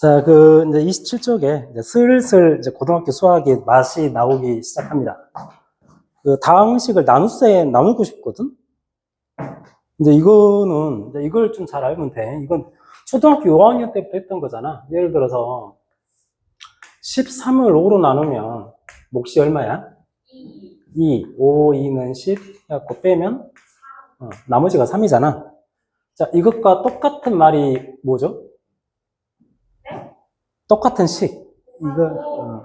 자, 그, 이제 27쪽에 이제 슬슬 이제 고등학교 수학의 맛이 나오기 시작합니다. 그 다항식을 나눗셈 나누고 싶거든? 근데 이거는, 이제 이걸 좀 잘 알면 돼. 이건 초등학교 5학년 때부터 했던 거잖아. 예를 들어서 13을 5로 나누면 몫이 얼마야? 2. 5, 2는 10. 해갖고 빼면 어, 나머지가 3이잖아. 자, 이것과 똑같은 말이 뭐죠? 똑같은 식. 이거, 어,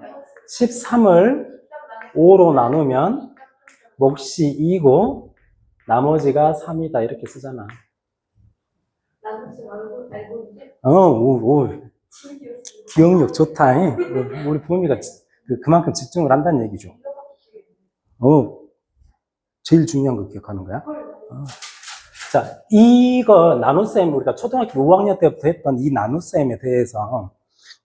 13을 5로 나누면 몫이 2고 나머지가 3이다. 이렇게 쓰잖아. 어, 오, 오. 기억력 좋다. 잉? 우리 부모님가 그, 그만큼 집중을 한다는 얘기죠. 어, 제일 중요한 거 기억하는 거야? 어. 자, 이거 나눗셈, 우리가 초등학교 5학년 때부터 했던 이 나눗셈에 대해서,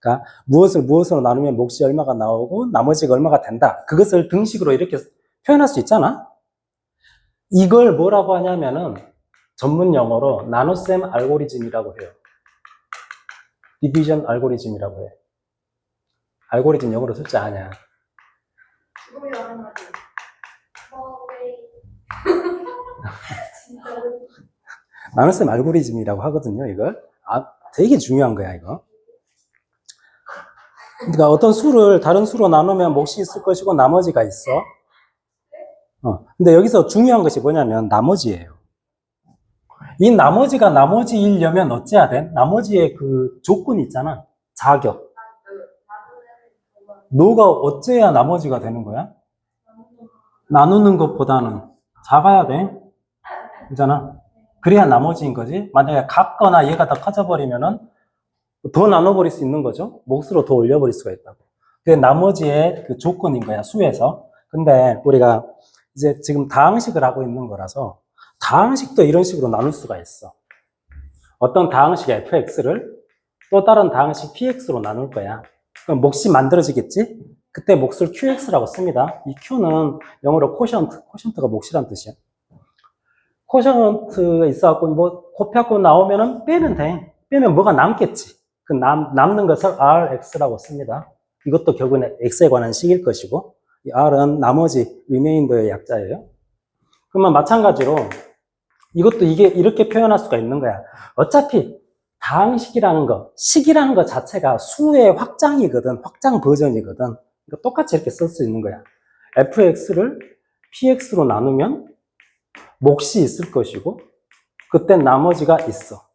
그러니까 무엇을 무엇으로 나누면 몫이 얼마가 나오고 나머지가 얼마가 된다. 그것을 등식으로 이렇게 표현할 수 있잖아? 이걸 뭐라고 하냐면은 전문 용어로 나눗셈 알고리즘이라고 해요. 디비전 알고리즘이라고 해. 알고리즘 영어로 쓸지 아냐. 나눗셈 알고리즘이라고 하거든요, 이걸. 아, 되게 중요한 거야, 이거. 그러니까 어떤 수를 다른 수로 나누면 몫이 있을 것이고 나머지가 있어. 어. 근데 여기서 중요한 것이 뭐냐면 나머지예요. 이 나머지가 나머지이려면 어째야 돼? 나머지의 그 조건이 있잖아. 자격. 너가 어째야 나머지가 되는 거야? 나누는 것보다는 작아야 돼. 그잖아. 그래야 나머지인 거지. 만약에 같거나 얘가 더 커져버리면은 더 나눠버릴 수 있는 거죠. 몫으로 더 올려버릴 수가 있다고. 그게 나머지의 그 조건인 거야, 수에서. 근데 우리가 이제 지금 다항식을 하고 있는 거라서 다항식도 이런 식으로 나눌 수가 있어. 어떤 다항식 fx를 또 다른 다항식 px로 나눌 거야. 그럼 몫이 만들어지겠지? 그때 몫을 qx라고 씁니다. 이 q는 영어로 코션트, 코션트가 몫이란 뜻이야. 코션트가 있어갖고 뭐 곱해갖고 나오면은 빼면 돼. 빼면 뭐가 남겠지. 그 남, 남는 것을 rx라고 씁니다. 이것도 결국엔 x에 관한 식일 것이고 이 r은 나머지 리메인더의 약자예요. 그러면 마찬가지로 이것도 이게 이렇게 표현할 수가 있는 거야. 어차피 다항식이라는 거, 식이라는 것 자체가 수의 확장이거든, 확장 버전이거든. 그러니까 똑같이 이렇게 쓸 수 있는 거야. fx를 px로 나누면 몫이 있을 것이고, 그때 나머지가 있어.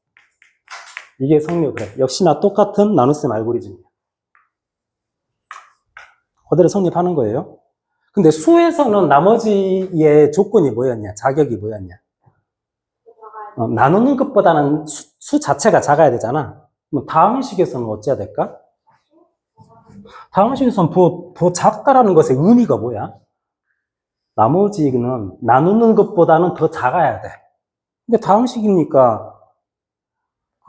이게 성립을 해. 역시나 똑같은 나눗셈 알고리즘이야. 그대로 성립하는 거예요. 근데 수에서는 나머지의 조건이 뭐였냐? 자격이 뭐였냐? 어, 나누는 것보다는 수, 수 자체가 작아야 되잖아. 그럼 다항식에서는 어찌해야 될까? 다항식에서는 더, 더 작다라는 것의 의미가 뭐야? 나머지는 나누는 것보다는 더 작아야 돼. 근데 다항식이니까 그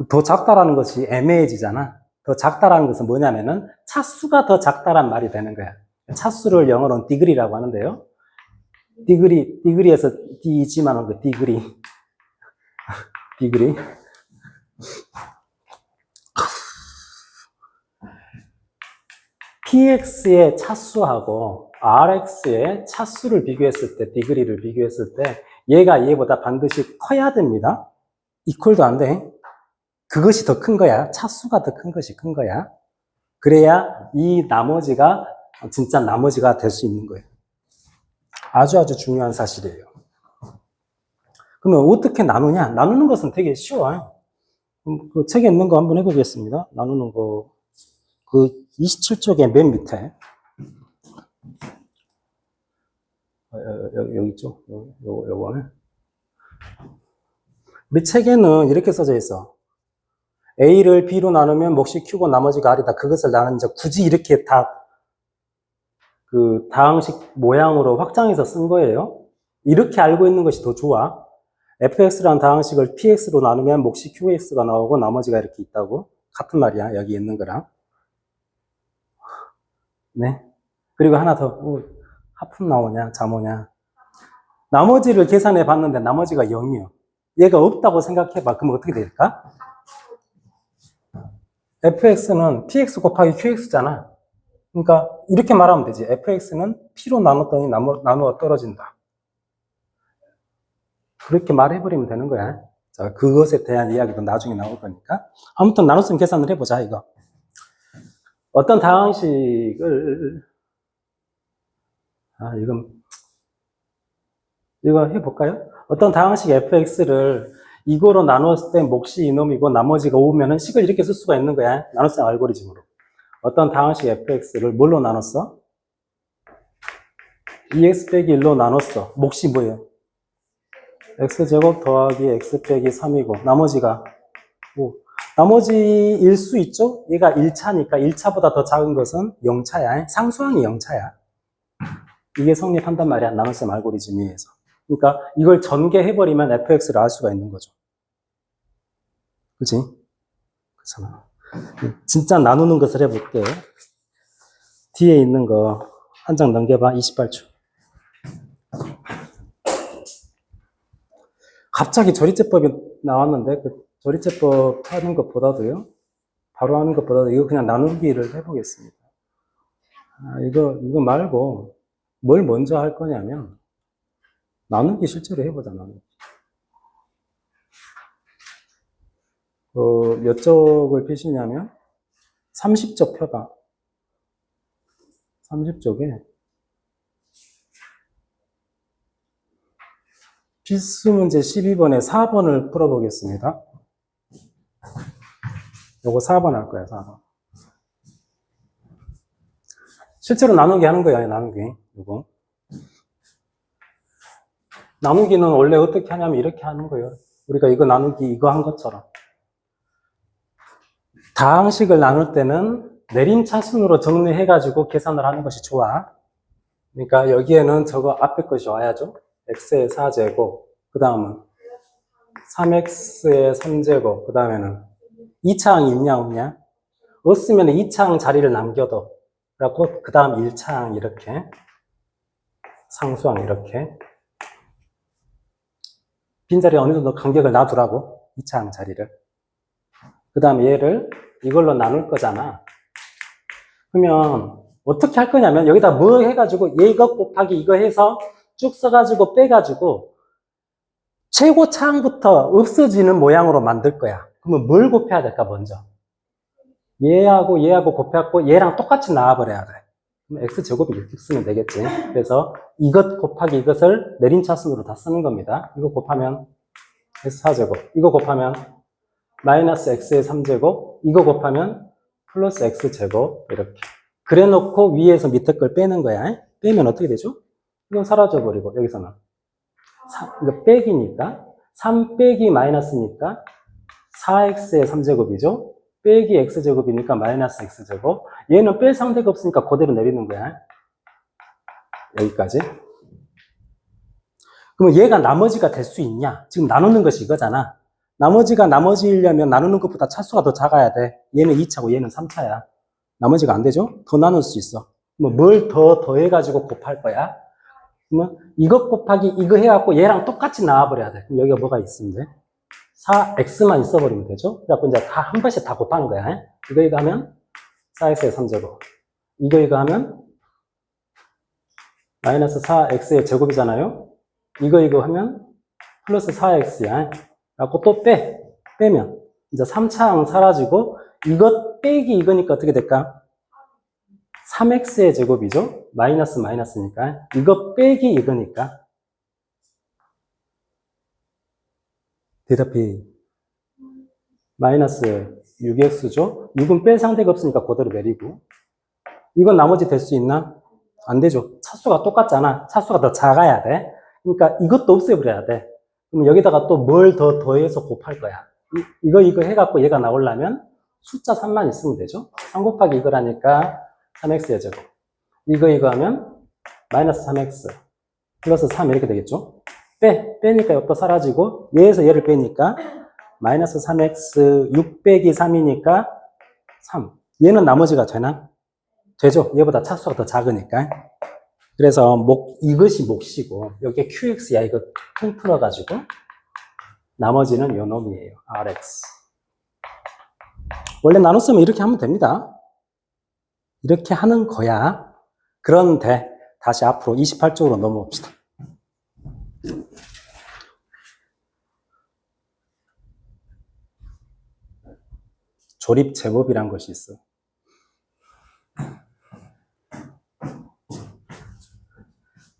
더 작다라는 것이 애매해지잖아. 더 작다라는 것은 뭐냐면은 차수가 더 작다란 말이 되는 거야. 차수를 영어로는 디그리라고 하는데요. 디그리, 디그리에서 디지만 그 디그리. 디그리. px의 차수하고 rx의 차수를 비교했을 때, 디그리를 비교했을 때, 얘가 얘보다 반드시 커야 됩니다. 이퀄도 안 돼. 그것이 더 큰 거야. 차수가 더 큰 것이 큰 거야. 그래야 이 나머지가 진짜 나머지가 될 수 있는 거예요. 아주 아주 중요한 사실이에요. 그러면 어떻게 나누냐? 나누는 것은 되게 쉬워요. 음, 그 책에 있는 거 한번 해보겠습니다. 나누는 거. 그 27쪽의 맨 밑에. 어, 여기, 여기 있죠? 요, 요, 요걸. 우리 책에는 이렇게 써져 있어. A를 B로 나누면 몫이 Q고 나머지가 R이다. 그것을 나는 이제 굳이 이렇게 다, 그, 다항식 모양으로 확장해서 쓴 거예요. 이렇게 알고 있는 것이 더 좋아. fx라는 다항식을 px로 나누면 몫이 qx가 나오고 나머지가 이렇게 있다고. 같은 말이야. 여기 있는 거랑. 네. 그리고 하나 더. 어, 하품 나오냐? 잠오냐? 나머지를 계산해 봤는데 나머지가 0이요. 얘가 없다고 생각해 봐. 그럼 어떻게 될까? Fx는 px 곱하기 qx잖아. 그러니까 이렇게 말하면 되지. fx는 p로 나눴더니 나누, 나누어 떨어진다. 그렇게 말해버리면 되는 거야. 자, 그것에 대한 이야기도 나중에 나올 거니까. 아무튼 나눗셈 계산을 해보자, 이거. 어떤 다항식을, 아, 이건, 이거 해볼까요? 어떤 다항식 fx를 이거로 나누었을 때 몫이 이놈이고 나머지가 5면은 식을 이렇게 쓸 수가 있는 거야. 나눗셈 알고리즘으로. 어떤 다항식 fx를 뭘로 나눴어? 2x 빼기 1로 나눴어. 몫이 뭐예요? x제곱 더하기 x 빼기 3이고 나머지가 5. 나머지 일 수 있죠? 얘가 1차니까 1차보다 더 작은 것은 0차야. 상수항이 0차야. 이게 성립한단 말이야. 나눗셈 알고리즘 위에서. 그러니까 이걸 전개해버리면 fx를 알 수가 있는 거죠. 그치? 그렇잖아. 진짜 나누는 것을 해볼게. 뒤에 있는 거 한 장 넘겨봐. 28초. 갑자기 조리제법이 나왔는데 그 조리제법 하는 것보다도요. 바로 하는 것보다도 이거 그냥 나누기를 해보겠습니다. 아, 이거 이거 말고 뭘 먼저 할 거냐면 나누기 실제로 해보자 나누기. 어, 몇 쪽을 펴시냐면 30쪽 펴봐. 30쪽에 필수 문제 12번에 4번을 풀어보겠습니다. 요거 4번 할 거야, 4번. 실제로 나누기 하는 거야, 나누기. 요거. 나누기는 원래 어떻게 하냐면 이렇게 하는 거예요. 우리가 이거 나누기 이거 한 것처럼. 다항식을 나눌 때는 내림차순으로 정리해가지고 계산을 하는 것이 좋아. 그러니까 여기에는 저거 앞에 것이 와야죠. x의 4제곱, 그 다음은 3x의 3제곱, 그 다음에는 2차항이 있냐 없냐? 없으면 2차항 자리를 남겨둬. 그래갖고 그 다음 1차항 이렇게 상수항 이렇게 빈자리에 어느 정도 간격을 놔두라고 2차항 자리를. 그 다음에 얘를 이걸로 나눌 거잖아. 그러면 어떻게 할 거냐면 여기다 뭐 해가지고 얘 이거 곱하기 이거 해서 쭉 써가지고 빼가지고 최고 차항부터 없어지는 모양으로 만들 거야. 그러면 뭘 곱해야 될까 먼저? 얘하고 얘하고 곱해갖고 얘랑 똑같이 나와버려야 돼 x제곱이 이렇게 쓰면 되겠지. 그래서 이것 곱하기 이것을 내림차순으로 다 쓰는 겁니다. 이거 곱하면 x4제곱 이거 곱하면 마이너스 x의 3제곱 이거 곱하면 플러스 x제곱 이렇게. 그래 놓고 위에서 밑에 걸 빼는 거야. 빼면 어떻게 되죠? 이건 사라져 버리고 여기서는. 사- 이거 빼기니까 3 빼기 마이너스니까 4x의 3제곱이죠 빼기 x제곱이니까 마이너스 x제곱 얘는 뺄 상대가 없으니까 그대로 내리는 거야 여기까지 그러면 얘가 나머지가 될 수 있냐? 지금 나누는 것이 이거잖아. 나머지가 나머지이려면 나누는 것보다 차수가 더 작아야 돼. 얘는 2차고 얘는 3차야. 나머지가 안 되죠? 더 나눌 수 있어. 뭘 더 더해가지고 곱할 거야? 그러면 이것 곱하기 이거 해갖고 얘랑 똑같이 나와버려야 돼. 그럼 여기가 뭐가 있으면 돼? 4x만 있어버리면 되죠? 그래갖고 이제 다 한 번씩 다 곱하는 거야. 이거 이거 하면 4x의 3제곱. 이거 이거 하면 마이너스 4x의 제곱이잖아요? 이거 이거 하면 플러스 4x야. 라고 또 빼. 빼면 이제 3차항 사라지고 이것 빼기 이거니까 어떻게 될까? 3x의 제곱이죠? 마이너스 마이너스니까. 이거 빼기 이거니까. 대답이 마이너스 6x죠? 6은 뺄 상대가 없으니까 그대로 내리고. 이건 나머지 될 수 있나? 안 되죠. 차수가 똑같잖아. 차수가 더 작아야 돼. 그러니까 이것도 없애버려야 돼. 그럼 여기다가 또 뭘 더 더해서 곱할 거야. 이, 거 이거 해갖고 얘가 나오려면 숫자 3만 있으면 되죠. 3 곱하기 이거라니까 3x의 제곱. 이거 이거 하면 마이너스 3x 플러스 3 이렇게 되겠죠. 빼, 빼니까 이것도 사라지고 얘에서 얘를 빼니까 마이너스 3x 6 빼기 3이니까 3. 얘는 나머지가 되나? 되죠. 얘보다 차수가 더 작으니까. 그래서 목, 이것이 몫이고, 여기에 QX야, 이거 통 풀어가지고, 나머지는 요 놈이에요. RX. 원래 나눴으면 이렇게 하면 됩니다. 이렇게 하는 거야. 그런데 다시 앞으로 28쪽으로 넘어옵시다. 조립 제법이란 것이 있어.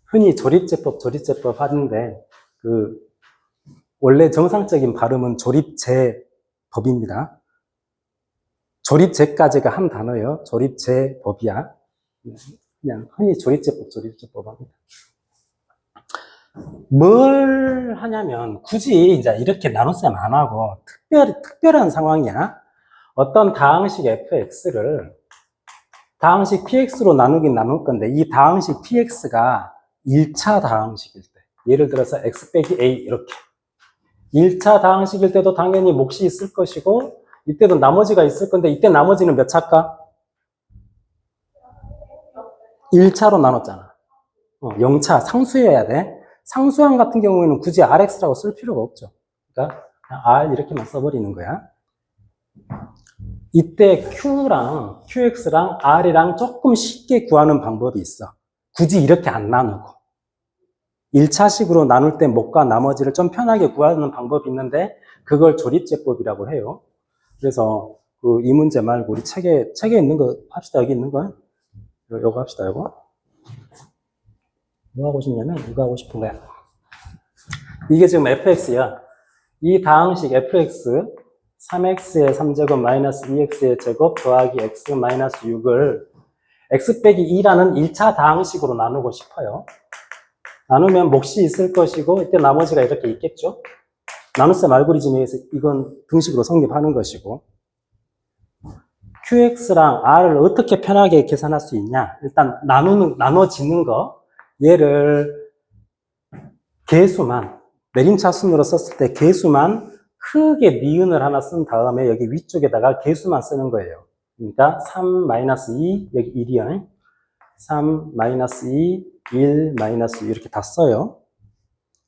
흔히 조립제법, 조립제법 하는데, 그, 원래 정상적인 발음은 조립제법입니다. 조립제까지가 한 단어예요. 조립제법이야. 그냥 흔히 조립제법, 조립제법 합니다. 뭘 하냐면, 굳이 이제 이렇게 나눗셈 안 하고, 특별, 특별한 상황이야. 어떤 다항식 fx를 다항식 px로 나누긴 나눌 건데, 이 다항식 px가 1차 다항식일 때, 예를 들어서 x 빼기 a 이렇게. 1차 다항식일 때도 당연히 몫이 있을 것이고, 이때도 나머지가 있을 건데, 이때 나머지는 몇 차일까? 1차로 나눴잖아. 어, 0차, 상수여야 돼. 상수항 같은 경우에는 굳이 rx라고 쓸 필요가 없죠. 그러니까 r 이렇게만 써버리는 거야. 이때 q랑 qx랑 r이랑 조금 쉽게 구하는 방법이 있어. 굳이 이렇게 안 나누고. 1차식으로 나눌 때 목과 나머지를 좀 편하게 구하는 방법이 있는데 그걸 조립제법이라고 해요. 그래서 그 이 문제 말고 우리 책에 책에 있는 거 합시다. 여기 있는 거. 요- 요거 합시다. 요거. 뭐 하고 싶냐면 이거 하고 싶은 거야. 이게 지금 fx야. 이 다항식 fx 3x의 3제곱 마이너스 2x의 제곱 더하기 x 마이너스 6을 x 빼기 2라는 1차 다항식으로 나누고 싶어요. 나누면 몫이 있을 것이고 이때 나머지가 이렇게 있겠죠. 나눗셈 알고리즘에 의해서 이건 등식으로 성립하는 것이고 qx랑 r을 어떻게 편하게 계산할 수 있냐? 일단 나누는 나눠지는 거 얘를 개수만 내림차순으로 썼을 때 개수만 크게 니은을 하나 쓴 다음에 여기 위쪽에다가 개수만 쓰는 거예요. 그러니까 3 마이너스 2 여기 1이요. 3 마이너스 2 1 마이너스 2 이렇게 다 써요.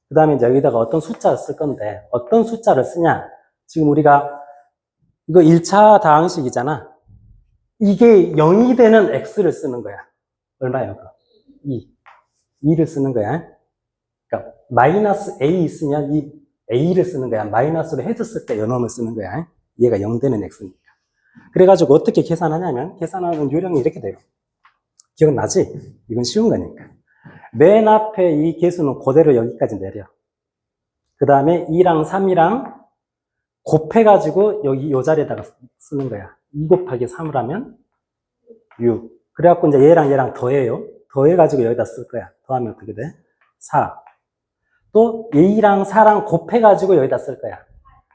그 다음에 여기다가 어떤 숫자를 쓸 건데 어떤 숫자를 쓰냐? 지금 우리가 이거 1차 다항식이잖아. 이게 0이 되는 x를 쓰는 거야. 얼마예요? 2. 2를 쓰는 거야. 그러니까 마이너스 a 있으면 이 a를 쓰는 거야. 마이너스로 해줬을 때 연놈을 쓰는 거야. 얘가 0 되는 x니까. 그래가지고 어떻게 계산하냐면 계산하는 요령이 이렇게 돼요. 기억나지? 이건 쉬운 거니까. 맨 앞에 이 개수는 그대로 여기까지 내려. 그 다음에 2랑 3이랑 곱해가지고 여기 요 자리에다가 쓰는 거야. 2 곱하기 3을 하면 6. 그래갖고 이제 얘랑 얘랑 더해요. 더해가지고 여기다 쓸 거야. 더하면 어떻게 돼? 4. 또 2랑 4랑 곱해가지고 여기다 쓸 거야.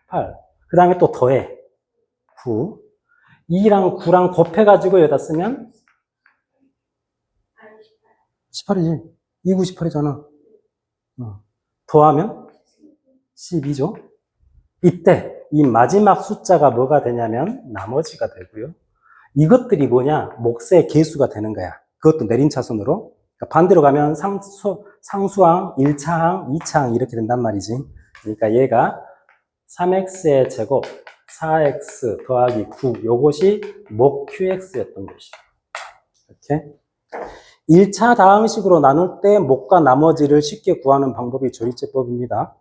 8. 그 다음에 또 더해. 9. 2랑 9랑 곱해가지고 여기다 쓰면 18이지. 2, 9, 18이잖아. 어. 더하면 12죠. 이때 이 마지막 숫자가 뭐가 되냐면 나머지가 되고요. 이것들이 뭐냐? 몫의 개수가 되는 거야. 그것도 내림차순으로. 그러니까 반대로 가면 상수, 상수항, 1차항, 2차항 이렇게 된단 말이지. 그러니까 얘가 3x의 제곱, 4x 더하기 9, 요것이 목 qx였던 것이죠. 이렇게. 1차 다항식으로 나눌 때 목과 나머지를 쉽게 구하는 방법이 조립제법입니다.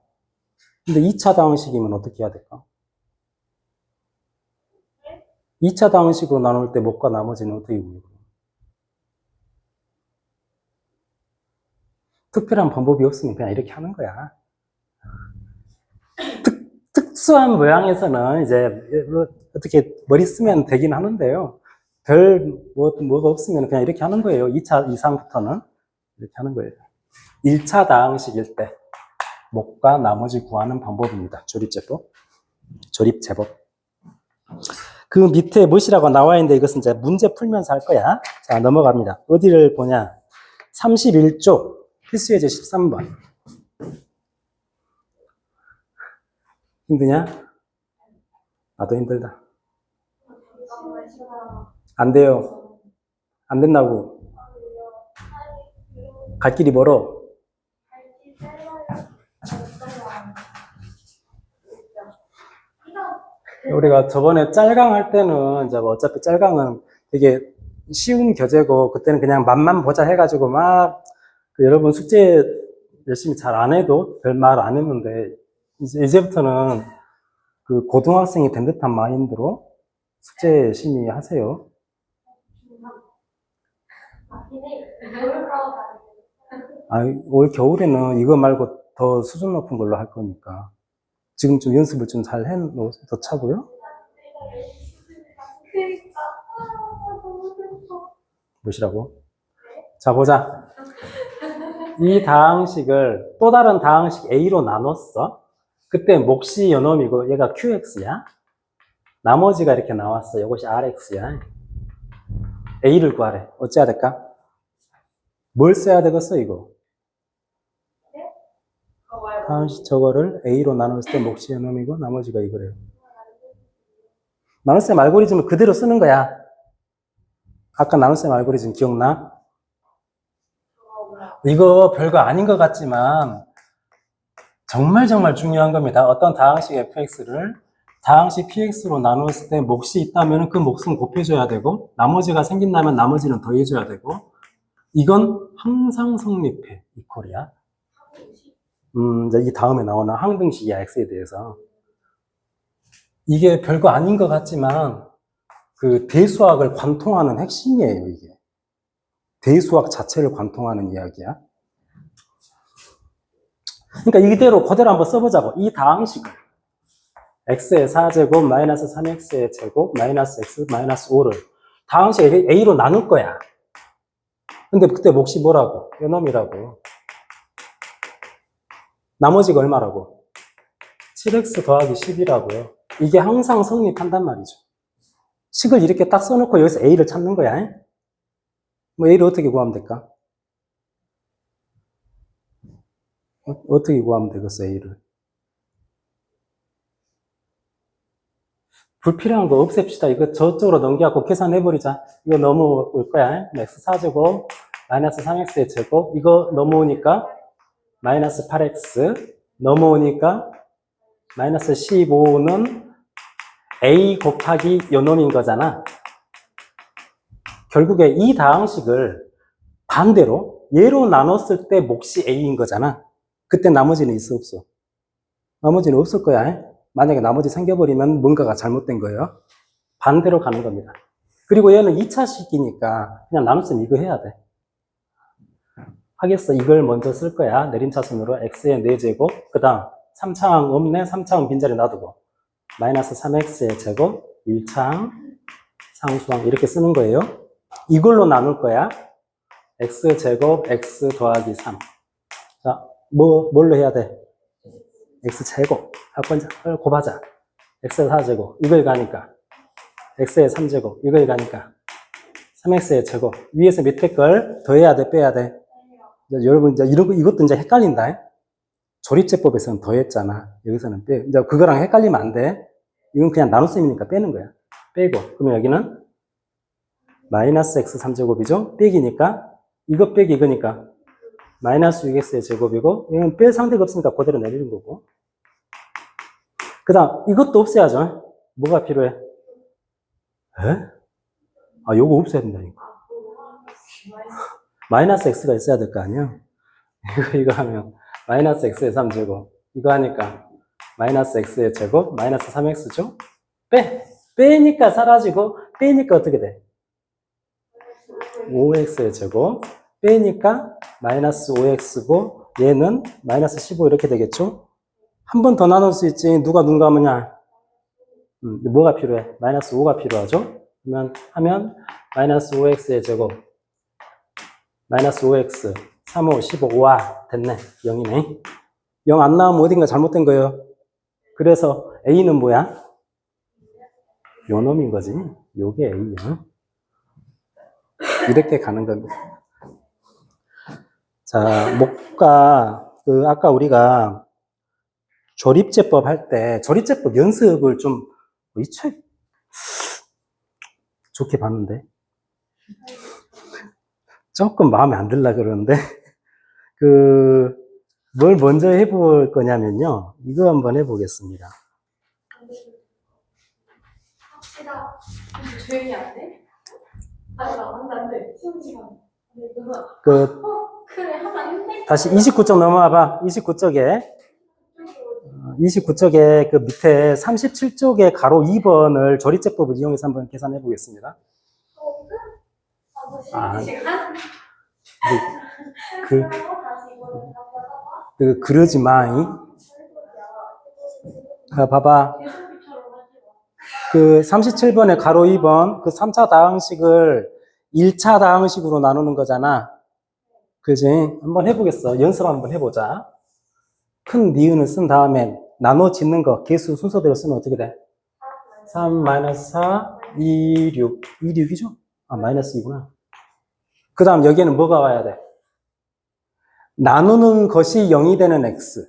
근데 2차 다항식이면 어떻게 해야 될까? 2차 다항식으로 나눌 때 목과 나머지는 어떻게 구해요? 특별한 방법이 없으면 그냥 이렇게 하는 거야. 특, 특수한 모양에서는 이제 뭐 어떻게 머리 쓰면 되긴 하는데요. 별 뭐, 뭐가 없으면 그냥 이렇게 하는 거예요. 2차 이상부터는 이렇게 하는 거예요. 1차 다항식일 때 목과 나머지 구하는 방법입니다. 조립제법. 조립제법. 그 밑에 무엇이라고 나와 있는데 이것은 이제 문제 풀면서 할 거야. 자, 넘어갑니다. 어디를 보냐? 31쪽 필수예제 13번. 힘드냐? 나도 힘들다. 안 돼요. 안 된다고. 갈 길이 멀어. 우리가 저번에 짤강 할 때는 이제 뭐 어차피 짤강은 되게 쉬운 교재고 그때는 그냥 맛만 보자 해가지고 막그 여러분 숙제 열심히 잘 안 해도 별 말 안 했는데 이제 이제 부터는 그 고등학생이 된 듯한 마인드로 숙제 열심히 하세요. 아, 올 겨울에는 이거 말고 더 수준 높은 걸로 할 거니까 지금 좀 연습을 좀잘 아, 너무 슬퍼. 보시라고. 자, 보자. 이 다항식을 또 다른 다항식 A로 나눴어. 그때 몫이 요놈이고 얘가 QX야. 나머지가 이렇게 나왔어. 이것이 RX야. A를 구하래. 어찌해야 될까? 뭘 써야 되겠어, 이거? 봐봐요. 다항식 저거를 A로 나눴을 때 몫이 요놈이고 나머지가 이거래요. 나눗셈 알고리즘을 그대로 쓰는 거야. 아까 나눗셈 알고리즘 기억나? 이거 별거 아닌 것 같지만 정말 정말 중요한 겁니다. 어떤 다항식 fx를 다항식 px로 나누었을 때 몫이 있다면 그 몫은 곱해줘야 되고 나머지가 생긴다면 나머지는 더해줘야 되고 이건 항상 성립해 이퀄이야. 음, 이제 이 다음에 나오는 항등식이야 x에 대해서 이게 별거 아닌 것 같지만 그 대수학을 관통하는 핵심이에요 이게. 대수학 자체를 관통하는 이야기야. 그러니까 이대로 그대로 한번 써보자고. 이 다항식을 x의 4제곱 마이너스 3x의 제곱 마이너스 x 마이너스 5를 다항식 a로 나눌 거야. 근데 그때 몫이 뭐라고? 요놈이라고. 나머지가 얼마라고? 7x 더하기 10이라고요. 이게 항상 성립한단 말이죠. 식을 이렇게 딱 써놓고 여기서 a를 찾는 거야. 뭐 A를 어떻게 구하면 될까? 어, 어떻게 구하면 되겠어, A를? 불필요한 거 없앱시다. 이거 저쪽으로 넘겨갖고 계산해버리자. 이거 넘어올 거야. x 4제곱, 마이너스 3x의 제곱. 이거 넘어오니까 마이너스 8x. 넘어오니까 마이너스 15는 a 곱하기 요 놈인 거잖아. 결국에 이 다항식을 반대로 얘로 나눴을 때 몫이 a인 거잖아. 그때 나머지는 있어 없어? 나머지는 없을 거야. 만약에 나머지 생겨버리면 뭔가가 잘못된 거예요. 반대로 가는 겁니다. 그리고 얘는 2차식이니까 그냥 나눗셈 이거 해야 돼. 하겠어. 이걸 먼저 쓸 거야. 내림차순으로 x의 4제곱. 그 다음 3차항 없네. 3차항 빈자리 놔두고 마이너스 3x의 제곱 1차항 상수항 이렇게 쓰는 거예요. 이걸로 나눌 거야. x제곱 x 더하기 3. 자, 뭐, 뭘로 해야 돼? x제곱. 할 건자, 곱하자. x의 4제곱. 이걸 가니까. x의 3제곱. 이걸 가니까. 3x의 제곱. 위에서 밑에 걸 더해야 돼, 빼야 돼? 이제 여러분, 이제 이런 거, 이것도 이제 헷갈린다. 조립제법에서는 더했잖아. 여기서는 빼. 이제 그거랑 헷갈리면 안 돼. 이건 그냥 나눗셈이니까 빼는 거야. 빼고. 그러면 여기는 마이너스 x 3제곱이죠? 빼기니까 이거 빼기 이거니까 마이너스 6x의 제곱이고 이건 뺄 상대가 없으니까 그대로 내리는 거고 그 다음 이것도 없애야죠 뭐가 필요해? 에? 아 요거 없애야 된다니까 마이너스 x가 있어야 될 거 아니야? 이거 이거 하면 마이너스 x의 3제곱 이거 하니까 마이너스 x의 제곱 마이너스 3x죠? 빼! 빼니까 사라지고 빼니까 어떻게 돼? 5x의 제곱 빼니까 마이너스 5x고 얘는 마이너스 15 이렇게 되겠죠? 한 번 더 나눌 수 있지 누가 눈 감으냐 음, 뭐가 필요해? 마이너스 5가 필요하죠? 그러면 하면 마이너스 5x의 제곱 마이너스 5x 3, 5, 15, 5와 됐네 0이네 0 안 나오면 어딘가 잘못된 거예요 그래서 a는 뭐야? 요 놈인 거지 요게 a야 이렇게 가는 겁니다. 자, 목가, 그, 아까 우리가 조립제법 할 때, 조립제법 연습을 좀, 이 책, 좋게 봤는데. 조금 마음에 안 들라 그러는데. 그, 뭘 먼저 해볼 거냐면요. 이거 한번 해보겠습니다. 나 조용히 안 돼? 그, 어 다시 29쪽 넘어와 봐. 29쪽에. 29쪽에 그 밑에 37쪽에 가로 2번을 조리제법을 이용해서 한번 계산해 보겠습니다. 아. 시간 그, 이거는 가져다가 그, 그러지 마이. 그, 봐봐. 그 37번의 가로 2번, 그 3차 다항식을 1차 다항식으로 나누는 거잖아. 그지? 한번 해보겠어. 연습 한번 해보자. 큰 니은을 쓴 다음에 나눠 짓는 거, 개수 순서대로 쓰면 어떻게 돼? 3, 마이너스 4, 2, 6. 2, 6이죠? 아, 마이너스 2구나. 그 다음 여기에는 뭐가 와야 돼? 나누는 것이 0이 되는 x.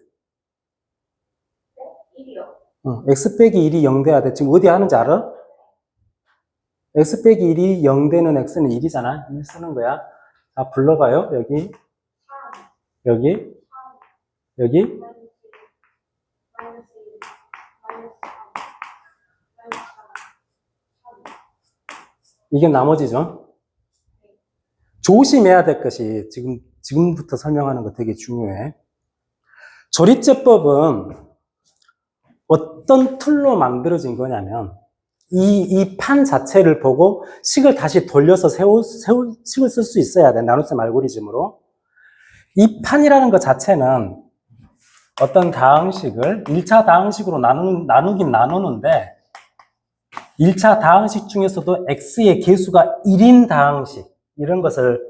1이요 어, x 빼기 1이 0 돼야 돼. 지금 어디 하는지 알아? x 빼기 1이 0 되는 x는 1이잖아. 1 쓰는 거야. 자, 불러봐요. 여기, 3 여기, 여기. 마이너스 1 마이너스 3 마이너스 3 이게 나머지죠. 조심해야 될 것이 지금, 지금부터 설명하는 거 되게 중요해. 조립제법은 어떤 툴로 만들어진 거냐면, 이, 이 판 자체를 보고 식을 다시 돌려서 세우, 세우, 식을 쓸 수 있어야 돼. 나눗셈 알고리즘으로. 이 판이라는 것 자체는 어떤 다항식을 1차 다항식으로 나누, 나누긴 나누는데, 1차 다항식 중에서도 x의 개수가 1인 다항식, 이런 것을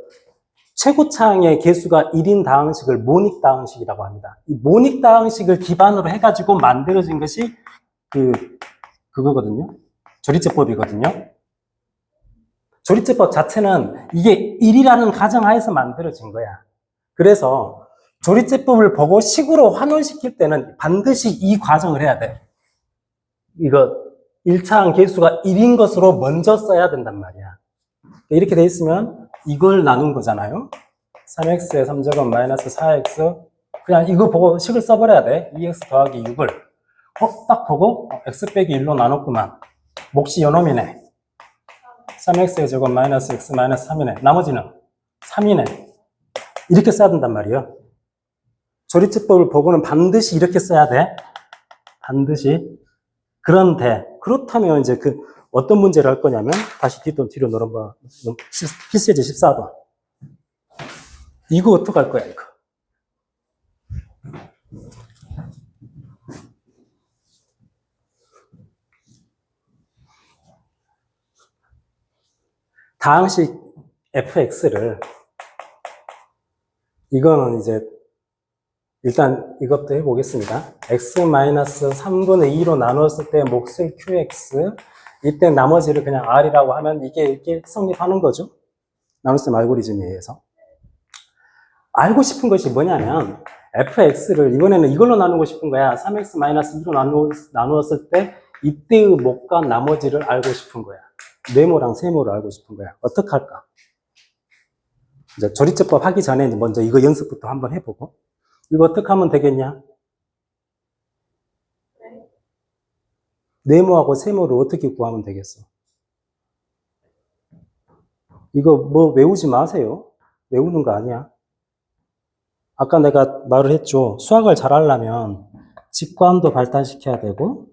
최고차항의 개수가 1인 다항식을 모닉 다항식이라고 합니다. 이 모닉 다항식을 기반으로 해가지고 만들어진 것이 그, 그거거든요. 조리제법이거든요. 조리제법 자체는 이게 1이라는 가정하에서 만들어진 거야. 그래서 조리제법을 보고 식으로 환원시킬 때는 반드시 이 과정을 해야 돼. 이거 1차항 개수가 1인 것으로 먼저 써야 된단 말이야. 이렇게 돼 있으면 이걸 나눈 거잖아요. 3x의 3제곱 마이너스 4x 그냥 이거 보고 식을 써버려야 돼. 2x 더하기 6을 어? 딱 보고 어, x 빼기 1로 나눴구만. 몫이 요놈이네. 3x의 제곱 마이너스 x 마이너스 3이네. 나머지는 3이네. 이렇게 써야 된단 말이에요. 조리제법을 보고는 반드시 이렇게 써야 돼. 반드시. 그런데 그렇다면 이제 그 어떤 문제를 할 거냐면 다시 뒤로 뒤로 넘어봐 필세제 14번 이거 어떻게 할 거야 이거 다항식 fx를 이거는 이제 일단 이것도 해보겠습니다. x-3분의 2로 나눴을 때 몫을 qx 이때 나머지를 그냥 r이라고 하면 이게 이렇게 성립하는 거죠. 나눗셈 알고리즘에 의해서. 알고 싶은 것이 뭐냐면 fx를 이번에는 이걸로 나누고 싶은 거야. 3x-2로 나누, 나누었을 때 이때의 몫과 나머지를 알고 싶은 거야. 네모랑 세모를 알고 싶은 거야. 어떻게 할까? 이제 조리제법 하기 전에 먼저 이거 연습부터 한번 해보고 이거 어떻게 하면 되겠냐? 네모하고 세모를 어떻게 구하면 되겠어? 이거 뭐 외우지 마세요. 외우는 거 아니야. 아까 내가 말을 했죠. 수학을 잘 하려면 직관도 발달시켜야 되고,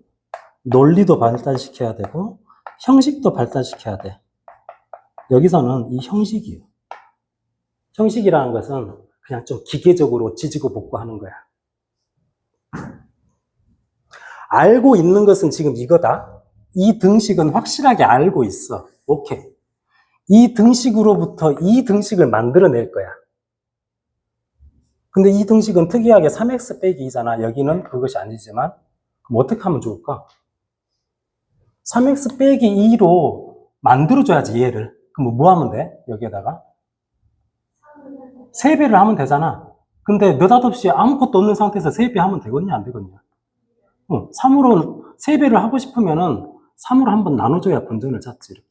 논리도 발달시켜야 되고, 형식도 발달시켜야 돼. 여기서는 이 형식이에요. 형식이라는 것은 그냥 좀 기계적으로 지지고 볶고 하는 거야. 알고 있는 것은 지금 이거다. 이 등식은 확실하게 알고 있어. 오케이. 이 등식으로부터 이 등식을 만들어낼 거야. 근데 이 등식은 특이하게 3x 빼기 2잖아. 여기는 그것이 아니지만. 그럼 어떻게 하면 좋을까? 3x 빼기 2로 만들어줘야지, 얘를. 그럼 뭐 하면 돼? 여기에다가? 3배를 하면 되잖아. 근데 느닷없이 아무것도 없는 상태에서 3배 하면 되겠냐, 안 되겠냐? 어, 3으로, 3배를 하고 싶으면은 3으로 한번 나눠줘야 본전을 찾지, 이렇게.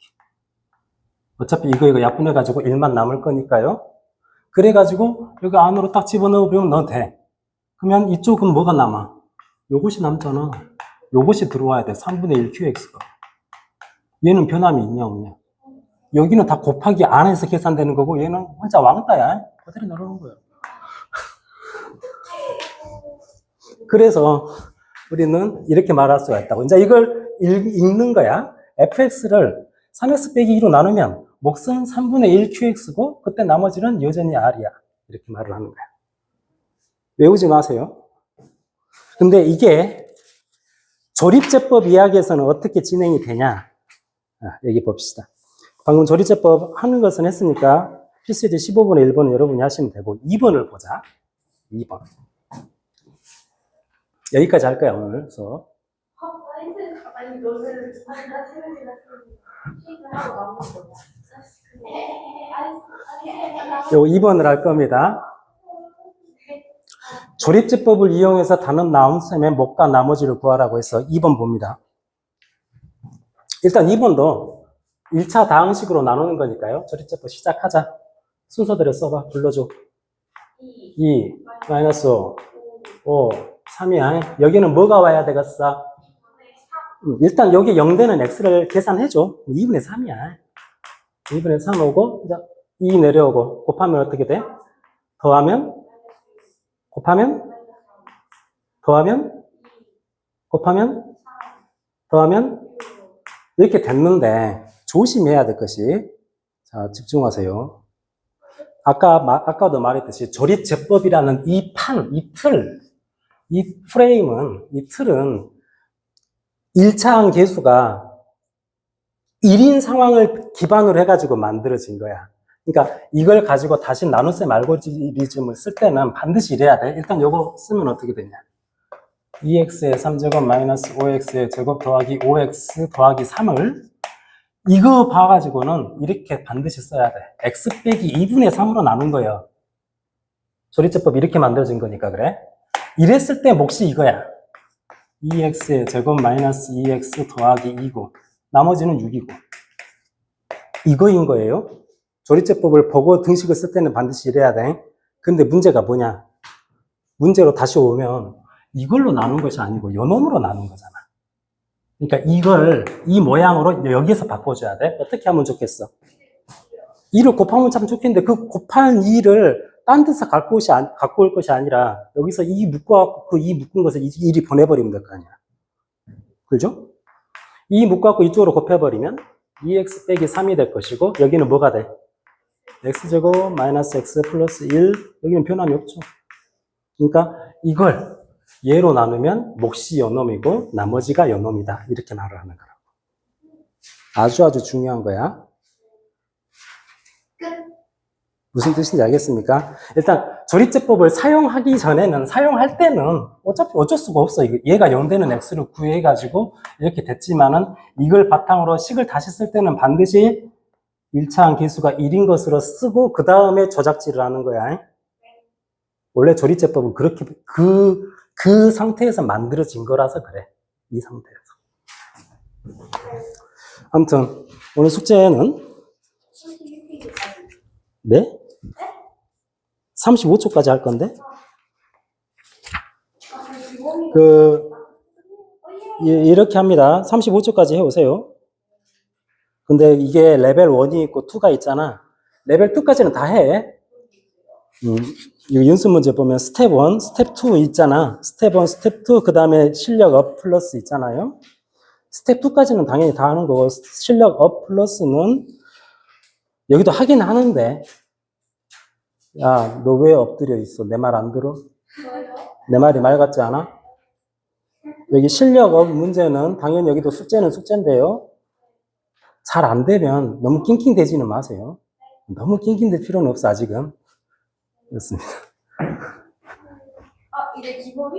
어차피 이거, 이거 약분해가지고 1만 남을 거니까요. 그래가지고 여기 안으로 딱 집어넣으면 너 돼. 그러면 이쪽은 뭐가 남아? 요것이 남잖아. 요것이 들어와야 돼. 3분의 1 QX가. 얘는 변함이 있냐 없냐? 여기는 다 곱하기 안에서 계산되는 거고 얘는 혼자 왕따야. 그대로 나오는 거야. 그래서 우리는 이렇게 말할 수가 있다고. 이제 이걸 읽, 읽는 거야. fx를 3x 빼기 2로 나누면 몫은 3분의 1qx고 그때 나머지는 여전히 r이야. 이렇게 말을 하는 거야. 외우지 마세요. 근데 이게 조립제법 이야기에서는 어떻게 진행이 되냐? 아, 여기 봅시다. 방금 조립제법 하는 것은 했으니까 필수제 15분의 1번은 여러분이 하시면 되고 2번을 보자. 2번. 여기까지 할 거야, 오늘. 어, 아니. 요 2번을 할 겁니다. 조립제법을 이용해서 단원 나온 셈의 목과 나머지를 구하라고 해서 2번 봅니다. 일단 2번도 1차 다항식으로 나누는 거니까요. 조립제법 시작하자. 순서대로 써봐. 불러줘. 2, 마이너스 5, 5, 3이야. 여기는 뭐가 와야 되겠어? 음, 일단 여기 0되는 x를 계산해줘. 2분의 3이야. 2분의 3 오고, 이제 2 내려오고, 곱하면 어떻게 돼? 더하면? 곱하면? 더하면? 곱하면? 더하면? 이렇게 됐는데, 조심해야 될 것이, 자, 집중하세요. 아까, 마- 아까도 말했듯이, 조립제법이라는 이 판, 이 틀, 이 프레임은, 이 틀은 1차항 계수가 1인 상황을 기반으로 해가지고 만들어진 거야. 그러니까 이걸 가지고 다시 나눗셈 알고리즘을 쓸 때는 반드시 이래야 돼. 일단 요거 쓰면 어떻게 되냐. 2x의 3제곱 마이너스 5x의 제곱 더하기 5x 더하기 3을 이거 봐가지고는 이렇게 반드시 써야 돼. x 빼기 2분의 3으로 나눈 거예요. 조립제법 이렇게 만들어진 거니까 그래. 이랬을 때 몫이 이거야. 2x의 제곱 마이너스 2x 더하기 2고 나머지는 6이고 이거인 거예요. 조립제법을 보고 등식을 쓸 때는 반드시 이래야 돼. 근데 문제가 뭐냐? 문제로 다시 오면 이걸로 나눈 것이 아니고 요놈으로 나눈 거잖아. 그러니까 이걸 이 모양으로 여기에서 바꿔줘야 돼. 어떻게 하면 좋겠어? 2를 곱하면 참 좋겠는데 그 곱한 2를 딴 데서 갖고, 오시, 안- 갖고 올 것이 아니라 여기서 2 묶어갖고 그2 묶은 것을 1이 보내버리면 될 거 아니야. 그죠? 2 묶어갖고 이쪽으로 곱해버리면 2x 빼기 3이 될 것이고 여기는 뭐가 돼? x제곱 마이너스 x 플러스 1 여기는 변함이 없죠. 그러니까 이걸 얘로 나누면 몫이 요놈이고 나머지가 요놈이다. 이렇게 말을 하는 거라고. 아주 아주 중요한 거야. 무슨 뜻인지 알겠습니까? 일단 조립제법을 사용하기 전에는 사용할 때는 어차피 어쩔 수가 없어. 얘가 0되는 x를 구해가지고 이렇게 됐지만은 이걸 바탕으로 식을 다시 쓸 때는 반드시 1차항 계수가 1인 것으로 쓰고 그 다음에 조작질을 하는 거야. 원래 조립제법은 그렇게 그, 그 상태에서 만들어진 거라서 그래. 이 상태에서. 아무튼 오늘 숙제는 네? 35초까지 할 건데 그 이- 이렇게 합니다. 35초까지 해오세요. 근데 이게 레벨 1이 있고 2가 있잖아. 레벨 2까지는 다 해. 음, 이 연습 문제 보면 스텝 1, 스텝 2 있잖아. 스텝 1, 스텝 2, 그 다음에 실력 업 플러스 있잖아요. 스텝 2까지는 당연히 다 하는 거고, 실력 업 플러스는 여기도 하긴 하는데, 야, 너 왜 엎드려 있어? 내 말 안 들어? 내 말이 말 같지 않아? 여기 실력 업 문제는 당연히 여기도 숙제는 숙제인데요. 잘 안 되면 너무 낑낑대지는 마세요. 너무 낑낑댈 필요는 없어, 아직은. 그렇습니다. 아, 이제 기본이